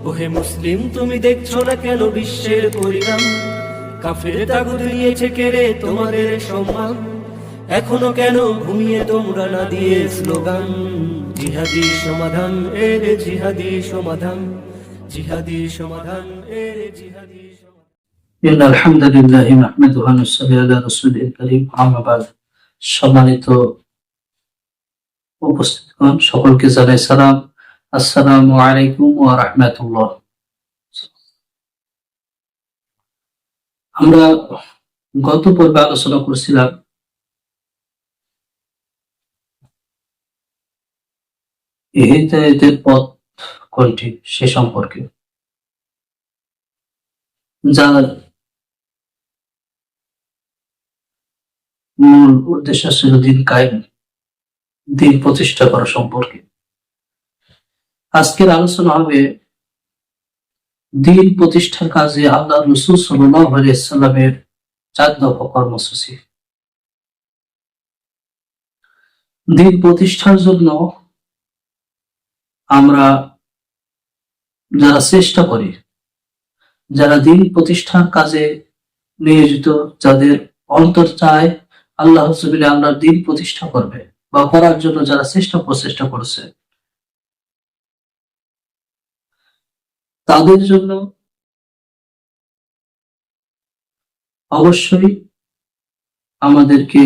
ওহে মুসলিম তুমি দেখছো না কেন বিশ্বের পরিণাম কাফের তাগুদ নিয়েছে কেড়ে তোমাদের সম্মান এখনো কেন ঘুমিয়ে তোমরা না দিয়ে স্লোগান জিহাদি সমাধান এর জিহাদি সমাধান জিহাদি সমাধান এর জিহাদি সমাধান إن الحمد لله نحمده ونصلي على رسوله الكريم أما بعد সম্মানিত উপস্থিতগণ সকলকে জানাই সালাম আসসালামু আলাইকুম ওয়া রাহমাতুল্লাহ। আমরা গত পর্বে আলোচনা করছিলাম পথ কোনটি সে সম্পর্কে। যার মূল উদ্দেশ্য ছিল দিন কায়েম, দিন প্রতিষ্ঠা করা সম্পর্কে। আজকের আলোচনা হবে দিন প্রতিষ্ঠার কাজে আল্লাহ রসুল সাল্লামের চার দফা কর্মসূচি। দিন প্রতিষ্ঠার জন্য আমরা যারা চেষ্টা করি, যারা দিন প্রতিষ্ঠার কাজে নিয়োজিত, যাদের অন্তর চায়, আল্লাহ আল্লাহর দিন প্রতিষ্ঠা করবে বা করার জন্য যারা চেষ্টা প্রচেষ্টা করছে তাদের জন্য অবশ্যই আমাদেরকে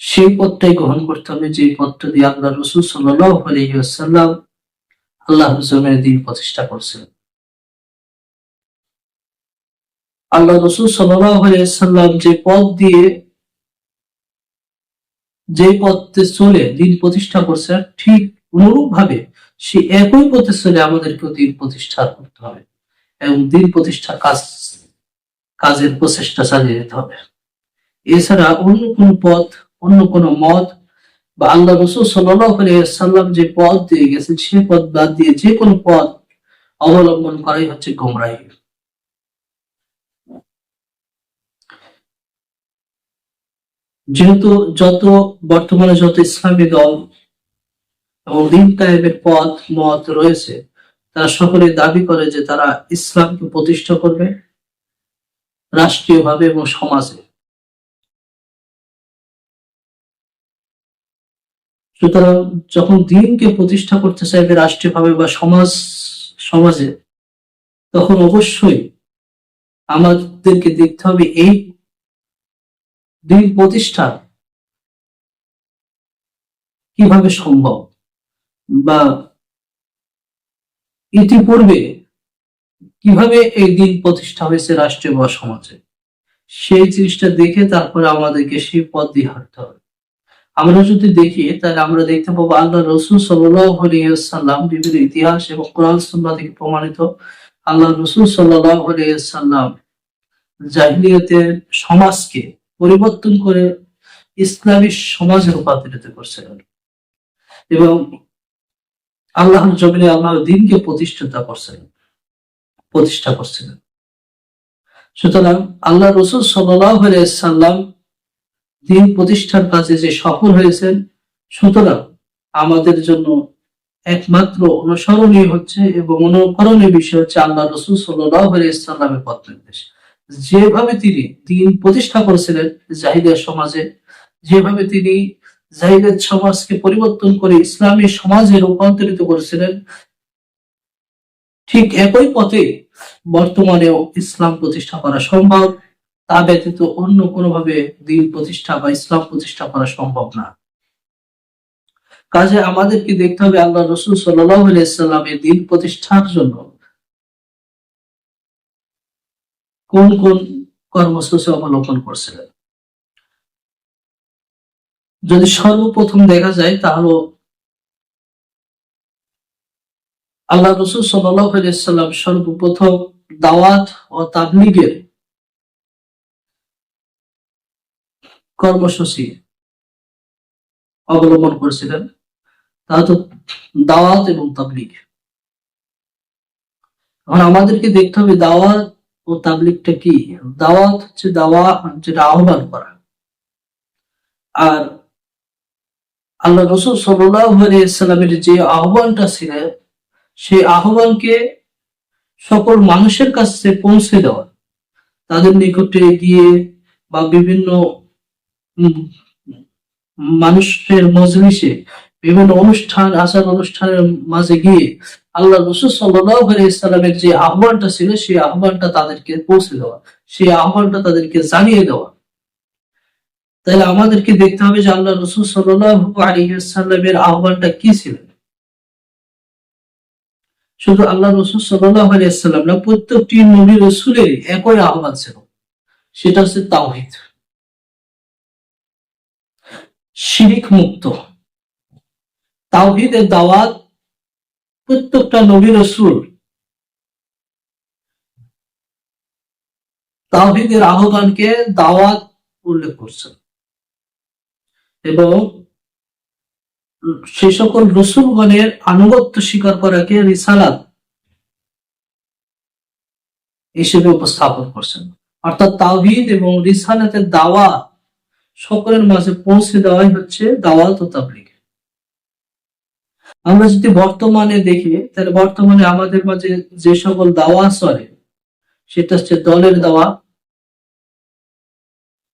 সেই পথটাই গ্রহণ করতে হবে, যে পথটা দিয়ে আল্লাহ রসুল সাল্লাম আল্লাহ রসুলের দিন প্রতিষ্ঠা করছেন। আল্লাহ রসুল সাল্লাম যে পথ দিয়ে, যে পথে চলে দিন প্রতিষ্ঠা করছে, ঠিক অনুরূপ ভাবে সে একই পথে চলে আমাদেরকেও দিন প্রতিষ্ঠা করতে হবে এবং দিন প্রতিষ্ঠা কাজ, কাজের প্রচেষ্টা চালিয়ে যেতে হবে। এছাড়া অন্য কোন পথ, অন্য কোন মত বা আল্লাহ রসুল সাল্লাম যে পথ দিয়ে গেছেন, সে পথ বাদ দিয়ে যে কোনো পথ অবলম্বন করাই হচ্ছে গোমরাহী। যেহেতু যত বর্তমানে যত ইসলামী দল এবং দিন কায়েমের পথ, মত রয়েছে। তারা সকলে দাবি করে যে তারা ইসলামকে প্রতিষ্ঠা করবে রাষ্ট্রীয়ভাবে এবং সমাজে। সুতরাং যখন দিনকে প্রতিষ্ঠা করতে চাইবে রাষ্ট্রীয়ভাবে বা সমাজ, সমাজে, তখন অবশ্যই আমাদেরকে দেখতে হবে এই দিন প্রতিষ্ঠা কীভাবে সম্ভব। বা ইতিপূর্বে কীভাবে এই দিন প্রতিষ্ঠা হয়েছে রাষ্ট্রীয় বা সমাজে সেই জিনিসটা দেখে তারপরে আমাদেরকে সেই পথ দিয়ে হাঁটতে হবে। আমরা যদি দেখি, তাহলে আমরা দেখতে পাবো আল্লাহ রসুল সাল্লাম বিভিন্ন ইতিহাস এবং কোরআন সুন্নাহ থেকে প্রমাণিত। আল্লাহ রসুল সাল্লাম জাহিলিয়তের সমাজকে পরিবর্তন করে ইসলামী সমাজে রূপান্তরিত করছিলেন। এবং আল্লাহর জমিনে আল্লাহর দিনকে প্রতিষ্ঠিত করছেন, প্রতিষ্ঠা করছিলেন। সুতরাং আল্লাহ রসুল সাল্লাম দিন প্রতিষ্ঠার কাজে যে সফল হয়েছেন, সুতরাং আমাদের জন্য একমাত্র অনুসরণীয় হচ্ছে এবং অনুকরণীয় বিষয় হচ্ছে আল্লাহ রসুল সাল্লাহ ইসলামের পথ নির্দেশ যেভাবে তিনি দিন প্রতিষ্ঠা করেছিলেন জাহিদের সমাজে, যেভাবে তিনি জাহিদের সমাজকে পরিবর্তন করে ইসলামী সমাজে রূপান্তরিত করেছিলেন। ঠিক একই পথে বর্তমানেও ইসলাম প্রতিষ্ঠা করা সম্ভব, তা ব্যতীত অন্য কোনোভাবে দিন প্রতিষ্ঠা বা ইসলাম প্রতিষ্ঠা করা সম্ভব না। কাজে আমাদেরকে দেখতে হবে আল্লাহ রসুল সাল্লামের দিন প্রতিষ্ঠার জন্য কোন কোন কর্মসূচি অবলম্বন করছিলেন। যদি সর্বপ্রথম দেখা যায়, তাহলে আল্লাহ রসুল সাল্লাম সর্বপ্রথম দাওয়াত ও তাবলিগের কর্মসূচি অবলম্বন করেছিলেন। তা তো দাওয়াত এবং তাবলিগ। এখন আমাদেরকে দেখতে হবে দাওয়াত ও তাবলিগটা কি? দাওয়াত হচ্ছে দাওয়া, যেটা আহ্বান করা। আর আল্লাহ রসুল সাল্লামের যে আহ্বানটা ছিল, সেই আহ্বানকে সকল মানুষের কাছে পৌঁছে দেওয়া, তাদের নিকটে গিয়ে বা বিভিন্ন মানুষের মজলিসে বিভিন্ন অনুষ্ঠান, আচার অনুষ্ঠানের মাঝে গিয়ে আল্লাহ রসুল সাল্লামের যে আহ্বানটা ছিল, সেই আহ্বানটা তাদেরকে পৌঁছে দেওয়া, সেই আহ্বানটা তাদেরকে জানিয়ে দেওয়া। তাহলে আমাদেরকে দেখতে হবে যে আল্লাহ রসুল সাল্লামের আহ্বানটা কি ছিল? শুধু আল্লাহ রসুল সাল্লাম না, প্রত্যেকটি নবী রসুলের একই আহ্বান ছিল। সেটা হচ্ছে তাওহিদ। শিরিক মুক্ত। তাওহিদের দাওয়াত প্রত্যেকটা নবী রসুল তাওহিদের আহ্বানকে দাওয়াত উল্লেখ করছেন। এবং সে সকল রসুলগণের আনুগত্য স্বীকার করাকে রিসালাত হিসেবে উপস্থাপন করছেন। অর্থাৎ তাওহিদ এবং রিসালাতের দাওয়া সকলের মাঝে পৌঁছে দেওয়াই হচ্ছে দাওয়াত ও তাবলিগ। আমরা যদি বর্তমানে দেখি, তাহলে বর্তমানে আমাদের মাঝে যে সকল দাওয়া চলে, সেটা হচ্ছে দলের দাওয়া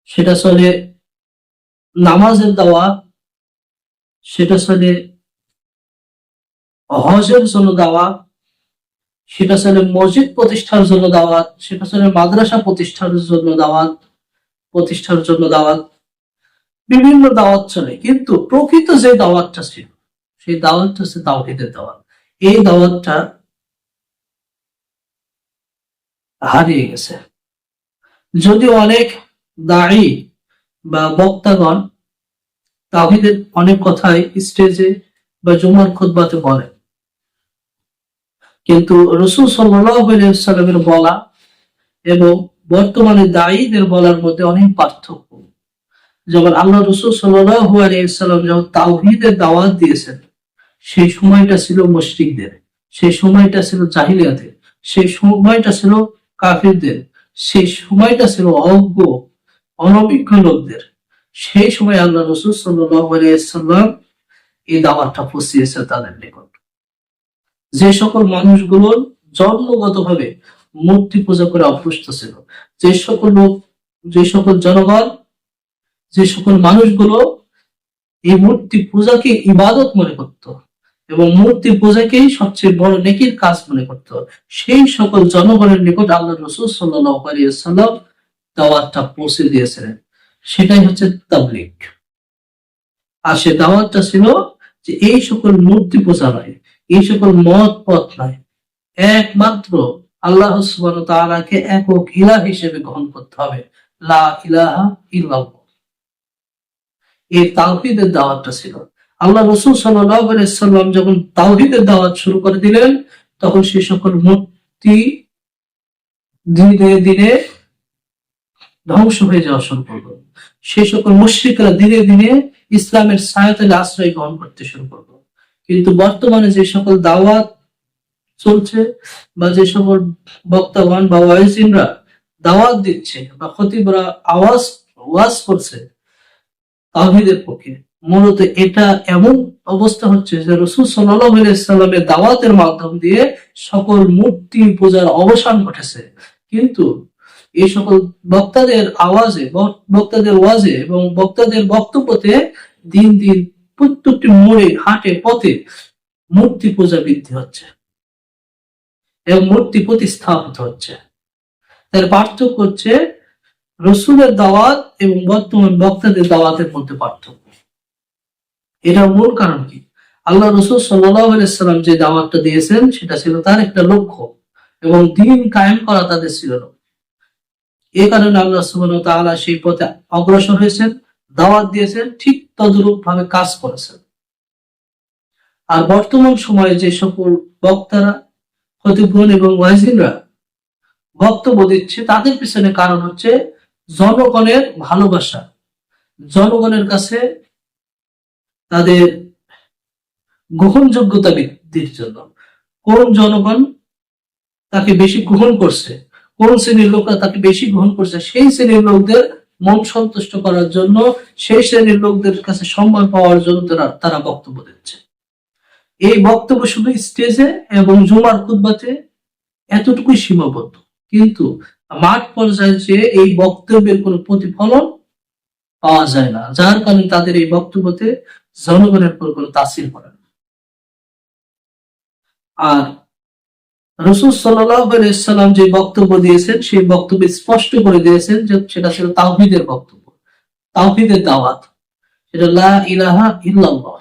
সেটা চলে নামাজের দাওয়া, সেটা চলে হজের জন্য দাওয়াত সেটা চলে মসজিদ প্রতিষ্ঠার জন্য দাওয়াত সেটা চলে মাদ্রাসা প্রতিষ্ঠার জন্য দাওয়াত প্রতিষ্ঠার জন্য দাওয়াত বিভিন্ন দাওয়াত চলে। কিন্তু প্রকৃত যে দাওয়াতটা ছিল, সেই দাওয়াতটা হচ্ছে তাওহিদের দাওয়াত। এই দাওয়াতটা হারিয়ে গেছে। যদি অনেক দায়ী বা বক্তাগণ তাহিদের অনেক কথাই স্টেজে বা জুমার খুতবাতে বলে। কিন্তু রসুল সাল্লামের বলা এবং বর্তমানে দায়ীদের বলার মধ্যে অনেক পার্থক্য। যেমন আল্লাহ রসুল সাল্লাম যখন তাওহিদের দাওয়াত দিয়েছেন, সেই সময়টা ছিল মুশরিকদের, সেই সময়টা ছিল জাহিলিয়াতের, সেই সময়টা ছিল কাফিরদের, সেই সময়টা ছিল অজ্ঞ অনভিজ্ঞ লোকদের। সেই সময় আল্লাহ রসুল সাল্লাম এই দাওয়াতটা পৌঁছিয়েছে তাদের নিকট। যে সকল মানুষগুলো জন্মগতভাবে মূর্তি পূজা করে অভ্যস্ত ছিল, যে সকল লোক, যে সকল জনগণ, যে সকল মানুষগুলো এই মূর্তি পূজাকে ইবাদত মনে করত এবং মূর্তি পূজাকেই সবচেয়ে বড় নেকির কাজ মনে করত, সেই সকল জনগণের নিকট আল্লাহ রসুল সাল্লাহ সাল্লাম দাওয়াতটা পৌঁছে দিয়েছিলেন। সেটাই হচ্ছে তাবলিক আর সে দাওয়াতটা ছিল যে এই সকল মূর্তি পূজা নয়, এই সকল মত পথ নয়। একমাত্র আল্লাহ তাআলাকে একক ইলাহ হিসেবে গ্রহণ করতে হবে। লা ইলাহা ইল্লাল্লাহ। এই তাওহীদের দাওয়াতটা ছিল। আল্লাহ রসুল সাল্লাম যখন তাওহীদের দাওয়াত শুরু করে দিলেন, তখন সে সকল মূর্তি দিনে দিনে ধ্বংস হয়ে যাওয়া শুরু করল সে সকল মুশ্রিকরা ধীরে ধীরে ইসলামের সায়তালে আশ্রয় গ্রহণ করতে শুরু করল। কিন্তু বর্তমানে যে সকল দাওয়াত চলছে বা যে সকল বক্তাগণ বা ওয়াইজিনরা দাওয়াত দিচ্ছে বা খতিবরা আওয়াজ, ওয়াজ করছে তাহিদের পক্ষে, মূলত এটা এমন অবস্থা হচ্ছে যে রসুল সাল্লামের দাওয়াতের মাধ্যম দিয়ে সকল মূর্তি পূজার অবসান ঘটেছে। কিন্তু এই সকল বক্তাদের আওয়াজে বক্তাদের ওয়াজে এবং বক্তাদের বক্তব্যতে দিন দিন প্রত্যেকটি মোড়ে, হাটে, পথে মূর্তি পূজা বৃদ্ধি হচ্ছে এবং মূর্তি প্রতিস্থাপিত হচ্ছে। তার পার্থক্য হচ্ছে রসুলের দাওয়াত এবং বর্তমান বক্তাদের দাওয়াতের মধ্যে পার্থক্য। এটা মূল কারণ কি? আল্লাহ রসুল সাল্লাম যে দাওয়াতটা দিয়েছেন, সেটা ছিল তার একটা লক্ষ্য এবং দিন কায়েম করা তাদের ছিল না। এ কারণে আল্লাহ তাআলা সেই পথে অগ্রসর হয়েছেন, দাওয়াত দিয়েছেন, ঠিক তদরূপ ভাবে কাজ করেছেন। আর বর্তমান সময়ে যে সকল বক্তারা খতিবগণ এবং ওয়াজিনরা বক্তব্য দিচ্ছে, তাদের পিছনে কারণ হচ্ছে জনগণের ভালোবাসা। জনগণের কাছে তাদের গ্রহণযোগ্যতা বৃদ্ধির জন্য। কোন জনগণ তাকে বেশি গ্রহণ করছে? কোন শ্রেণির লোকরা তাকে বেশি গ্রহণ করছে, সেই শ্রেণির লোকদের মন সন্তুষ্ট করার জন্য, সেই শ্রেণির লোকদের কাছে সম্মান পাওয়ার জন্য তারা তারা বক্তব্য দিচ্ছে। এই বক্তব্য শুধু স্টেজে এবং জুমার খুতবাতে এতটুকুই সীমাবদ্ধ। কিন্তু মাঠ পর্যায়ে যে এই বক্তব্যের কোনো প্রতিফলন পাওয়া যায় না, যার কারণে তাদের এই বক্তব্যতে জনগণের উপর কোনো তাসির পড়ে না। আর রসুল সাল্লাম যে বক্তব্য দিয়েছেন, সেই বক্তব্য স্পষ্ট করে দিয়েছেন যে সেটা ছিল তাওহিদের বক্তব্য, তাওহিদের দাওয়াত। সেটা লা ইলাহা ইল্লাল্লাহ।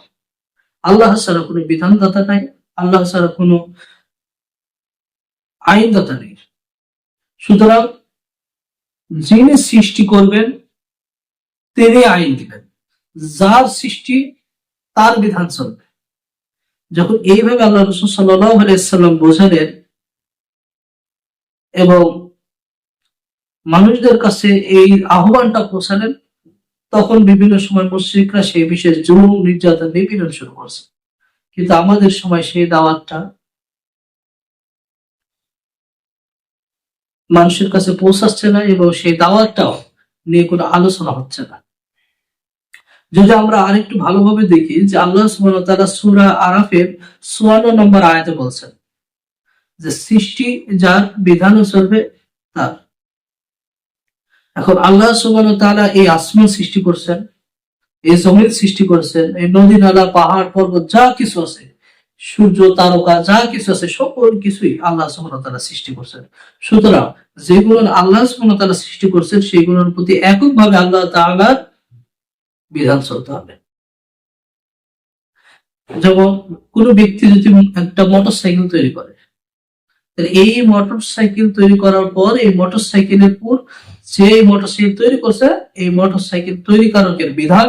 আল্লাহ ছাড়া কোনো বিধানদাতা নাই, আল্লাহ ছাড়া কোনো আইনদাতা নেই। সুতরাং যিনি সৃষ্টি করবেন, তিনি আইন দিবেন। যার সৃষ্টি, তার বিধান চলবে। যখন এইভাবে আল্লাহ রসুল সাল্লাম বোঝালেন এবং মানুষদের কাছে এই আহ্বানটা পৌঁছালেন, তখন বিভিন্ন সময় মুশ্রিকরা সেই বিষয়ে জুলুম, নির্যাতন, নিপীড়ন শুরু করছে। কিন্তু আমাদের সময় সেই দাওয়াতটা মানুষের কাছে পৌঁছাচ্ছে না এবং সেই দাওয়াতটাও নিয়ে কোনো আলোচনা হচ্ছে না। যদি আমরা আরেকটু ভালোভাবে দেখি যে আল্লাহ ওয়া তাআলা সূরা আরাফের 54 নম্বর আয়াতে বলছেন যে সৃষ্টি যার বিধান চলবে তার। এখন আল্লাহ ওয়া তাআলা এই আসমান সৃষ্টি করছেন, এই জমিন সৃষ্টি করেছেন, এই নদী, নালা, পাহাড়, পর্বত, যা কিছু আছে, সূর্য, তারকা, যা কিছু আছে, সকল কিছুই আল্লাহ তাআলা সৃষ্টি করছেন। সুতরাং যেগুলো আল্লাহ ওয়া সৃষ্টি করছেন, সেগুলোর প্রতি এককভাবে আল্লাহ তাআলার বিধান চলতে হবে যেমন কোন ব্যক্তি যদি একটা মোটর সাইকেল তৈরি করে এই মোটর সাইকেল তৈরি করার পর এই মোটর সাইকেলের উপর যে মোটর সাইকেল তৈরি করছে, এই মোটর সাইকেল তৈরিকারকের বিধান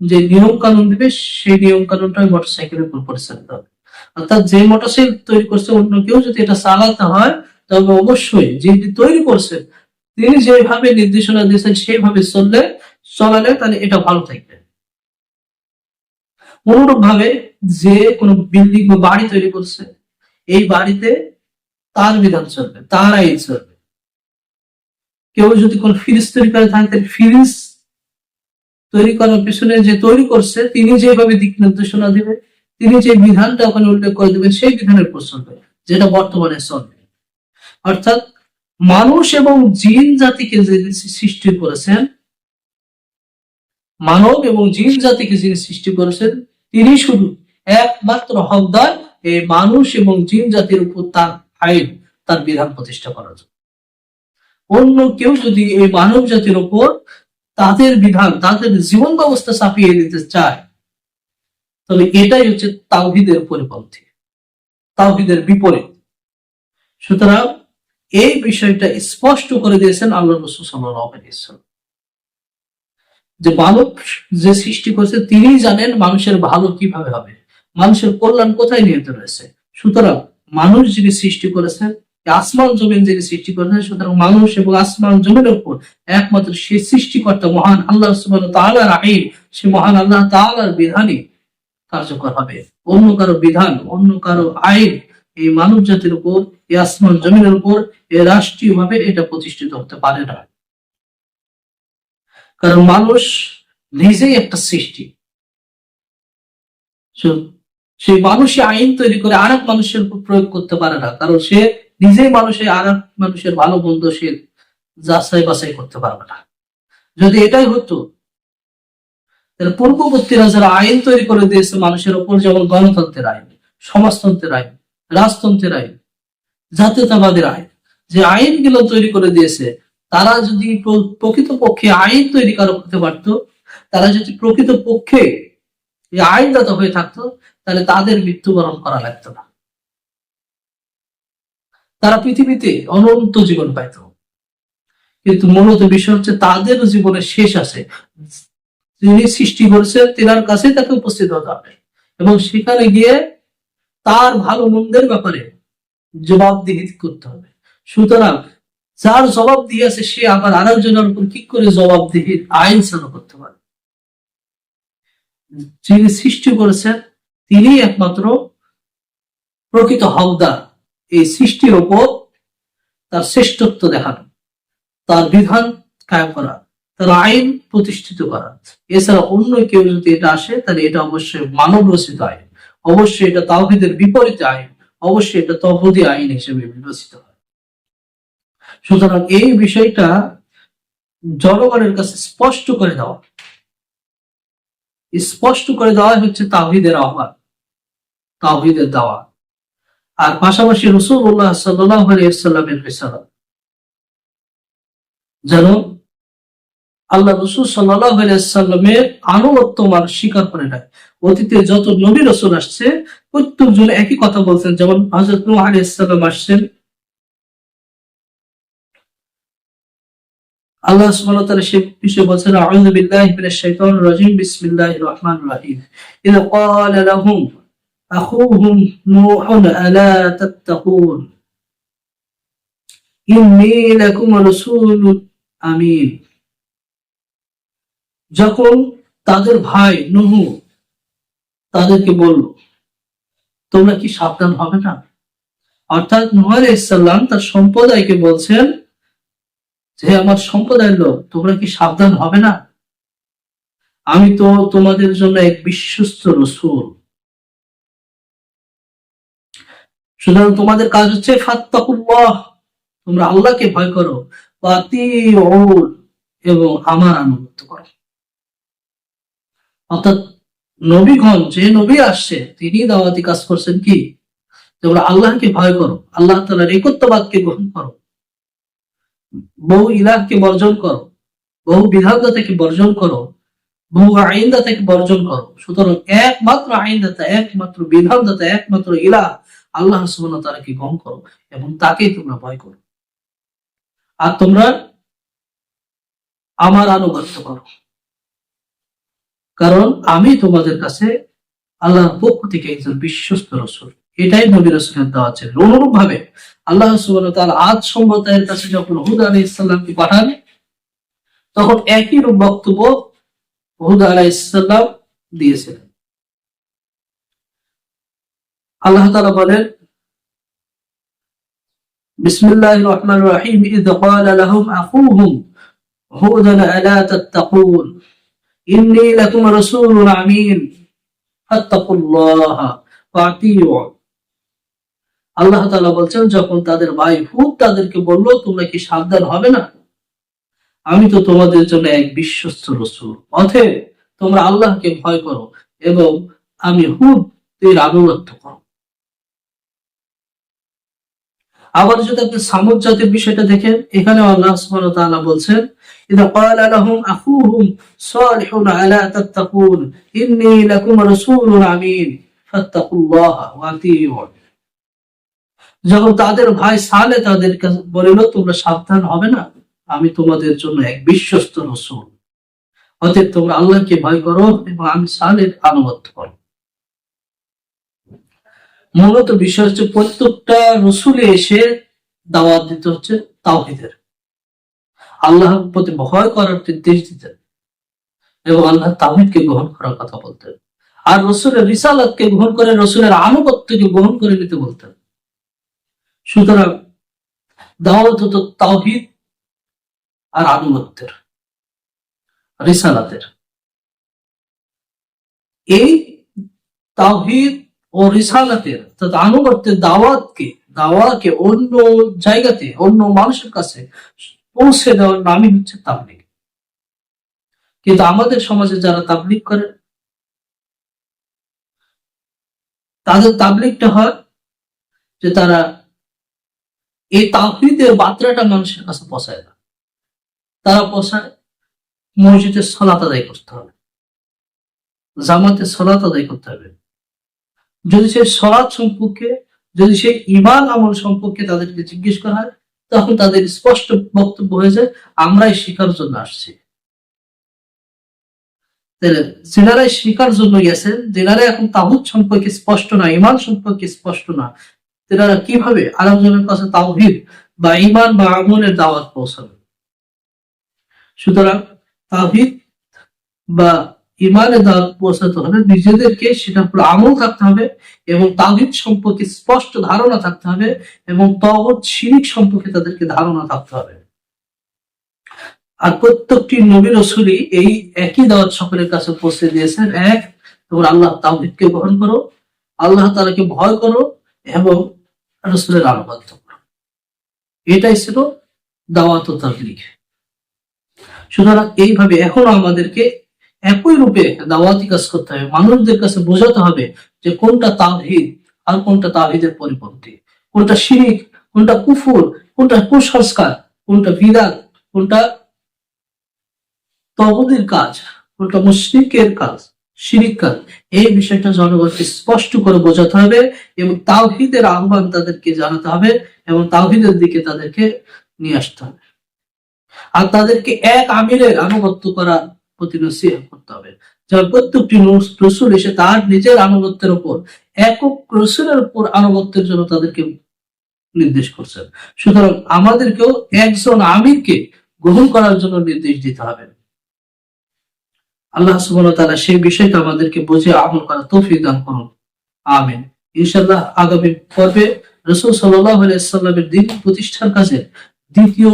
যে নিয়ম কানুন দিবে, সেই নিয়ম কানুনটা ওই মোটর সাইকেলের উপর পরিচালিত হবে। অর্থাৎ যে মোটর সাইকেল তৈরি করছে, অন্য কেউ যদি এটা চালাতে হয় তবে অবশ্যই যিনি তৈরি করছেন তিনি যেভাবে নির্দেশনা দিয়েছেন, সেইভাবে চললে, চলালে তাহলে এটা ভালো থাকবে। অনুরূপ ভাবে যে কোনো বিল্ডিং বা বাড়ি তৈরি করছে, এই বাড়িতে তার বিধান চলবে তার আইন চলবে। কেউ যদি কোন ফ্রিজ তৈরি করে থাকে ফ্রিজ তৈরি করার পিছনে যে তৈরি করছে, তিনি যেভাবে দিক নির্দেশনা দিবে, তিনি যে বিধানটা ওখানে উল্লেখ করে দেবেন, সেই বিধানের চলবে, যেটা বর্তমানে চলবে। অর্থাৎ মানুষ এবং জিন জাতিকে যে সৃষ্টি করেছেন, মানব এবং জিন জাতিকে যিনি সৃষ্টি করেছেন, তিনি শুধু একমাত্র হকদার, এই মানুষ এবং জিন জাতির উপর তার আইন তার বিধান প্রতিষ্ঠা করার জন্য। অন্য কেউ যদি এই মানব জাতির উপর তাদের বিধান, তাদের জীবন ব্যবস্থা চাপিয়ে দিতে চায়, তাহলে এটাই হচ্ছে তাওহিদের পরিপন্থী, তাওহিদের বিপরীত। সুতরাং এই বিষয়টা স্পষ্ট করে দিয়েছেন আল্লাহ রসুল আলাইসাল্লাম যে মানব যে সৃষ্টি করেছে তিনি জানেন মানুষের ভালো কীভাবে হবে, মানুষের কল্যাণ কোথায় নিহিত রয়েছে। সুতরাং মানুষ যিনি সৃষ্টি করেছেন আসমান জমিন যিনি সৃষ্টি করেছেন, সুতরাং মানুষ এবং আসমান জমিনের উপর একমাত্র সে সৃষ্টিকর্তা মহান আল্লাহ সুবাহ তালার আইন, সে মহান আল্লাহ তালার বিধানই কার্যকর হবে। অন্য কারও বিধান, অন্য কারও আইন এই মানব জাতির উপর, এই আসমান জমিনের উপর, এ রাষ্ট্রীয় ভাবে এটা প্রতিষ্ঠিত হতে পারে না। কারণ মানুষ নিজেই একটা সৃষ্টি। সেই মানুষই আইন তৈরি করে আর এক মানুষের উপর প্রয়োগ করতে পারে না, কারণ সে নিজেই মানুষের আর এক মানুষের ভালো মন্দ সে যাচাই বাছাই করতে পারবে না। যদি এটাই হতো, তাহলে পূর্ববর্তীরা যারা আইন তৈরি করে দিয়েছে, মানুষের উপর যেমন গণতন্ত্রের আইন, সমাজতন্ত্রের আইন, রাজতন্ত্রের আইন, জাতীয়তাবাদের আইন, যে আইনগুলো তৈরি করে দিয়েছে, তারা যদি প্রকৃতপক্ষে আইন তৈরি কারক হতে পারত, তারা যদি প্রকৃত পক্ষে আইনদাতা হয়ে থাকতো, তাহলে তাদের মৃত্যুবরণ করা লাগতো না। তারা পৃথিবীতে অনন্ত জীবন পাইত। কিন্তু মূলত বিষয় হচ্ছে তাদের জীবনের শেষ আছে। যিনি সৃষ্টি করেছেন, তেনার কাছে তাকে উপস্থিত হতে হবে। এবং সেখানে গিয়ে তার ভালো মন্দের ব্যাপারে জবাবদিহি করতে হবে। সুতরাং যার জবাব দিয়েছে সে আবার আরেকজনের উপর কি করে জবাবদিহির আইন চালু করতে পারে? যিনি সৃষ্টি করেছেন তিনি একমাত্র প্রকৃত হকদার। এই সৃষ্টির ওপর তার শ্রেষ্ঠত্ব দেখানো, তার বিধান কায়েম করা, তার আইন প্রতিষ্ঠিত করা। এছাড়া অন্য কেউ যদি এটা আসে, তাহলে এটা অবশ্যই মানব রচিত আইন। অবশ্যই এটা তাওহিদের বিপরীতে আইন, অবশ্যই এটা তহদি আইন হিসেবে বিবেচিত হয়। সুতরাং এই বিষয়টা জনগণের কাছে স্পষ্ট করে দেওয়া। স্পষ্ট করে দেওয়া হচ্ছে তাওহিদের আহ্বান, তাওহিদের দাওয়া। আর পাশাপাশি রসুল্লাহ সাল্লাহ আলিয়াল্লামের রিসালাত। যেন আল্লাহ রসুল সাল্লাহ আলিয়াল্লামের আনুগত্য মানুষ স্বীকার করে নেয়। অতীতে যত নবী রসুল আসছে, প্রত্যেকজন একই কথা বলছেন, যেমন হজরত আলাইহিসসালাম আসছেন আল্লাহ সুবহানাহু তাআলা সে বিষয়ে বলেন আউযু বিল্লাহি মিনাশ শাইতানির বিসমিল্লাহির রহমানির রহিম। ইযা ক্বালা লাহুম, আখুহুম নূহুন, আলা তাত্তাকুন? ইন্নী লাকুম রাসূলুন আমিন। যখন তাদের ভাই নুহু তাদেরকে বলল, তোমরা কি সাবধান হবে না? অর্থাৎ নুহ আলাইহিস সালাম তার সম্প্রদায়কে বলছেন যে আমার সম্প্রদায়ের লোক, তোমরা কি সাবধান হবে না? আমি তো তোমাদের জন্য এক বিশ্বস্ত রসুল। সুতরাং তোমাদের কাজ হচ্ছে ফাত্তাকুল্লাহ, তোমরা আল্লাহকে ভয় করো এবং আমার আনুগত্য করো। অর্থাৎ নবীগণ, যে নবী আসছে তিনি দাওয়াতি কাজ করছেন কি? তোমরা আল্লাহকে ভয় করো, আল্লাহ তালার একত্ববাদকে গ্রহণ করো। বহু ইলাহকে বর্জন করো, বহু বিধানদা থেকে বর্জন করো, বহু আইনদা থেকে বর্জন করো। সুতরাং একমাত্র আইনদাতা, একমাত্র বিধানদাতা, একমাত্র ইলাহ আল্লাহ সুবহানাহু তাআলাকে গ্রহণ করো এবং তাকেই তোমরা ভয় করো। আর তোমরা আমার আনুগত্য করো। কারণ আমি তোমাদের কাছে আল্লাহর পক্ষ থেকে একজন বিশ্বস্ত রসুল। এটাই নবী রসুলের দেওয়া ছিল। অনুরূপ ভাবে আল্লাহ তাআলা আজ সম্প্রদায়ের কাছে যখন হুদ আলাইহিস সালামকে পাঠান, তখন একই রূপ বক্তব্য হুদ আলাইহিস সালাম দিয়েছিলেন। আল্লাহ তাআলা বলেন, বিসমিল্লাহির রহমানির রহিম ইয ক্বালা লাহুম আখুহুম হুদান আলা তাত্তাকুন, ইন্নী লাকুম রাসূলুন আমিন, ফাত্তাকুল্লাহ ওয়াতিউন আল্লাহ তালা বলছেন, যখন তাদের ভাই হুদ তাদেরকে বলল, তোমরা কি সাবধান হবে না? আমি তো তোমাদের জন্য এক বিশ্বস্ত রসুল। অথে তোমরা আল্লাহকে ভয় করো এবং আমি হুদ এর আনুগত্য করো আবার যদি আপনি সামুদ জাতির বিষয়টা দেখেন এখানে আল্লাহ সুবহান বলছেন এটা ক্বালা লাহুম আখুহুম আলা তাত্তাকুন লাকুম আমিন, ফাত্তাকুল্লাহ যখন তাদের ভাই সালে তাদের বলিল, তোমরা সাবধান হবে না, আমি তোমাদের জন্য এক বিশ্বস্ত রসুল। অতএব তোমরা আল্লাহকে ভয় করো এবং আমি সালের আনুগত্য করো। মূলত বিষয় হচ্ছে, প্রত্যেকটা রসুলে এসে দাওয়াত দিতে হচ্ছে তাওহিদের। আল্লাহর প্রতি ভয় করার নির্দেশ দিতেন এবং আল্লাহ তাহিদকে গ্রহণ করার কথা বলতেন। আর রসুলের রিসালাতকে গ্রহণ করে, রসুলের আনুগত্যকে গ্রহণ করে নিতে বলতেন। সুতরাং দাওয়াত হতো তাওহিদ আর আনুগত্যের, রিসালাতের। এই তাওহিদ ও রিসালাতের অর্থাৎ আনুগত্যের দাওয়াতকে, দাওয়াকে অন্য জায়গাতে, অন্য মানুষের কাছে পৌঁছে দেওয়ার নামই হচ্ছে তাবলিগ। কিন্তু আমাদের সমাজে যারা তাবলিগ করে, তাদের তাবলিগটা হয় যে তারা এই তাহিদের বার্তাটা মানুষের কাছে পৌঁছায় না। তারা পৌঁছায় মসজিদের সলাত আদায় করতে হবে। জামাতে সলাত আদায় করতে হবে। যদি সেই সলাৎ সম্পর্কে, যদি সেই ইমান আমল সম্পর্কে তাদেরকে জিজ্ঞেস করা হয়, তখন তাদের স্পষ্ট বক্তব্য হয়ে যায়, আমরাই শিকার জন্য আসছি। যেনারাই শিকার জন্য গেছেন, যেনারা এখন তাহুদ সম্পর্কে স্পষ্ট না ইমান সম্পর্কে স্পষ্ট না তেনারা কীভাবে আরেকজনের কাছে তাওহিদ বা ইমান বা আমলের দাওয়াত পৌঁছাবে? সুতরাং তাওহিদ বা ইমানের দাওয়াত পৌঁছাতে হলে নিজেদেরকে সেটা পুরো আমল থাকতে হবে এবং তাওহিদ সম্পর্কে স্পষ্ট ধারণা থাকতে হবে এবং তগত শিরিক সম্পর্কে তাদেরকে ধারণা থাকতে হবে। আর প্রত্যেকটি নবী রসুলই এই একই দাওয়াত সকলের কাছে পৌঁছে দিয়েছেন। এক, তোমরা আল্লাহ তাওহিদকে গ্রহণ করো, আল্লাহ তালাকে ভয় করো এবং রসুলের আনুগত্য। এটাই ছিল দাওয়াত তাবলীগ। সুতরাং এইভাবে এখন আমাদেরকে একই রূপে দাওয়াতি কাজ করতে হবে। মানুষদের কাছে বোঝাতে হবে যে কোনটা তাওহীদ আর কোনটা তাওহীদের পরিপন্থী। কোনটা শিরিক, কোনটা কুফুর, কোনটা কুসংস্কার, কোনটা বিদাত, কোনটা তবদির কাজ, কোনটা মুশরিকের কাজ। শিরিক কাজ এই বিষয়টা জনগণকে স্পষ্ট করে বোঝাতে হবে এবং তাওহিদের আহ্বান তাদেরকে জানাতে হবে এবং তাওহিদের দিকে তাদেরকে নিয়ে আসতে হবে। আর তাদেরকে এক আমিরের আনুগত্য করার প্রতি নসিহত করতে হবে। যেমন প্রত্যেকটি রসুল এসে তার নিজের আনুগত্যের উপর, একক রসুলের উপর আনুগত্যের জন্য তাদেরকে নির্দেশ করছেন। সুতরাং আমাদেরকেও একজন আমিরকে গ্রহণ করার জন্য নির্দেশ দিতে হবে। আল্লাহ ওয়া তাআলা সেই বিষয়টা আমাদেরকে বুঝে আমল করার তৌফিক দান করুন। আমিন। ইনশাআল্লাহ আগামী পর্বে রসুল সাল্লাল্লাহু আলাইহি সাল্লামের দিন প্রতিষ্ঠার কাজে দ্বিতীয়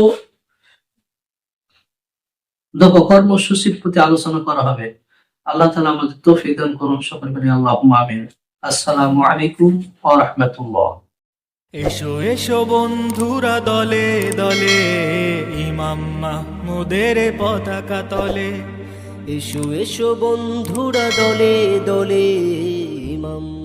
দফা কর্মসূচির প্রতি আলোচনা করা হবে। আল্লাহ তাআলা আমাদের তৌফিক দান করুন সকল বলি আল্লাহুম্মা আমিন। আসসালামু আলাইকুম ওয়া রাহমাতুল্লাহ। এসো এসো বন্ধুরা দলে দলে, ইমাম মাহমুদের পতাকা তলে। এসো এসো বন্ধুরা দলে দলে ইমাম।